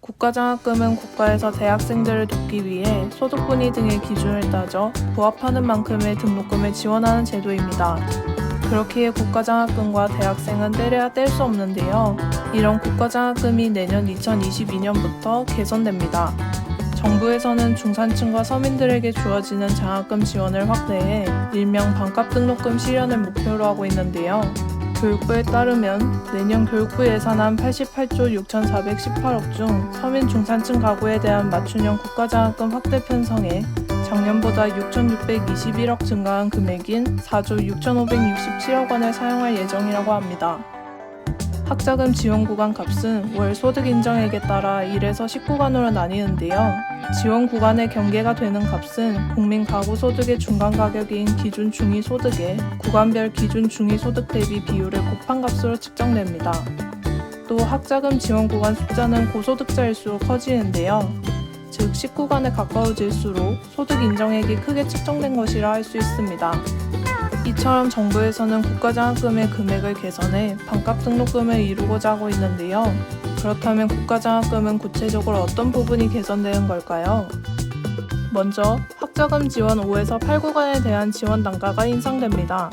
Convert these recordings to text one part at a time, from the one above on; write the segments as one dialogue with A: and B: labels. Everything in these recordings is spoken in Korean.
A: 국가장학금은 국가에서 대학생들을 돕기 위해 소득 분위 등의 기준을 따져 부합하는 만큼의 등록금을 지원하는 제도입니다. 그렇기에 국가장학금과 대학생은 떼려야 뗄 수 없는데요. 이런 국가장학금이 내년 2022년부터 개선됩니다. 정부에서는 중산층과 서민들에게 주어지는 장학금 지원을 확대해 일명 반값 등록금 실현을 목표로 하고 있는데요. 교육부에 따르면 내년 교육부 예산안 88조 6,418억 중 서민 중산층 가구에 대한 맞춤형 국가장학금 확대 편성에 작년보다 6,621억 증가한 금액인 4조 6,567억 원을 사용할 예정이라고 합니다. 학자금 지원 구간 값은 월 소득 인정액에 따라 1에서 10구간으로 나뉘는데요. 지원 구간의 경계가 되는 값은 국민 가구 소득의 중간 가격인 기준 중위 소득에 구간별 기준 중위 소득 대비 비율을 곱한 값으로 측정됩니다. 또 학자금 지원 구간 숫자는 고소득자일수록 커지는데요. 즉 10구간에 가까워질수록 소득 인정액이 크게 측정된 것이라 할 수 있습니다. 이처럼 정부에서는 국가장학금의 금액을 개선해 반값 등록금을 이루고자 하고 있는데요. 그렇다면 국가장학금은 구체적으로 어떤 부분이 개선되는 걸까요? 먼저 학자금 지원 5에서 8구간에 대한 지원 단가가 인상됩니다.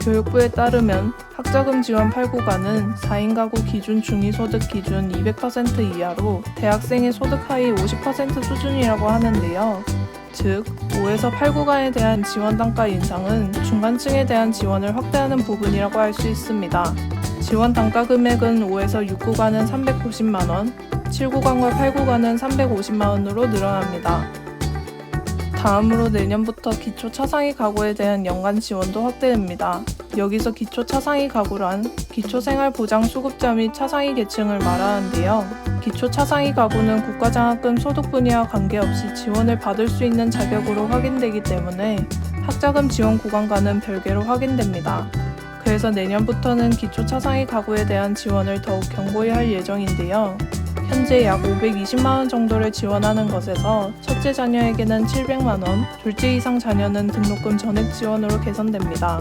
A: 교육부에 따르면 학자금 지원 8구간은 4인 가구 기준 중위소득 기준 200% 이하로 대학생의 소득 하위 50% 수준이라고 하는데요. 즉, 5에서 8구간에 대한 지원 단가 인상은 중간층에 대한 지원을 확대하는 부분이라고 할 수 있습니다. 지원 단가 금액은 5에서 6구간은 390만 원, 7구간과 8구간은 350만 원으로 늘어납니다. 다음으로 내년부터 기초 차상위 가구에 대한 연간 지원도 확대됩니다. 여기서 기초 차상위 가구란 기초 생활 보장 수급자 및 차상위 계층을 말하는데요. 기초 차상위 가구는 국가장학금 소득 분야와 관계없이 지원을 받을 수 있는 자격으로 확인되기 때문에 학자금 지원 구간과는 별개로 확인됩니다. 그래서 내년부터는 기초 차상위 가구에 대한 지원을 더욱 견고히 할 예정인데요. 현재 약 520만 원 정도를 지원하는 것에서 첫째 자녀에게는 700만 원, 둘째 이상 자녀는 등록금 전액 지원으로 개선됩니다.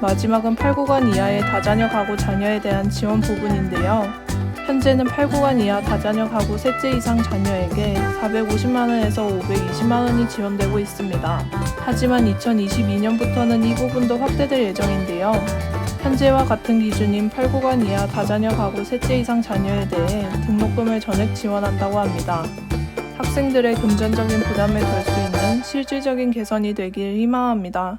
A: 마지막은 8구간 이하의 다자녀 가구 자녀에 대한 지원 부분인데요. 현재는 8구간 이하 다자녀 가구 셋째 이상 자녀에게 450만원에서 520만원이 지원되고 있습니다. 하지만 2022년부터는 이 부분도 확대될 예정인데요. 현재와 같은 기준인 8구간 이하 다자녀 가구 셋째 이상 자녀에 대해 등록금을 전액 지원한다고 합니다. 학생들의 금전적인 부담을 덜 수 있는 실질적인 개선이 되길 희망합니다.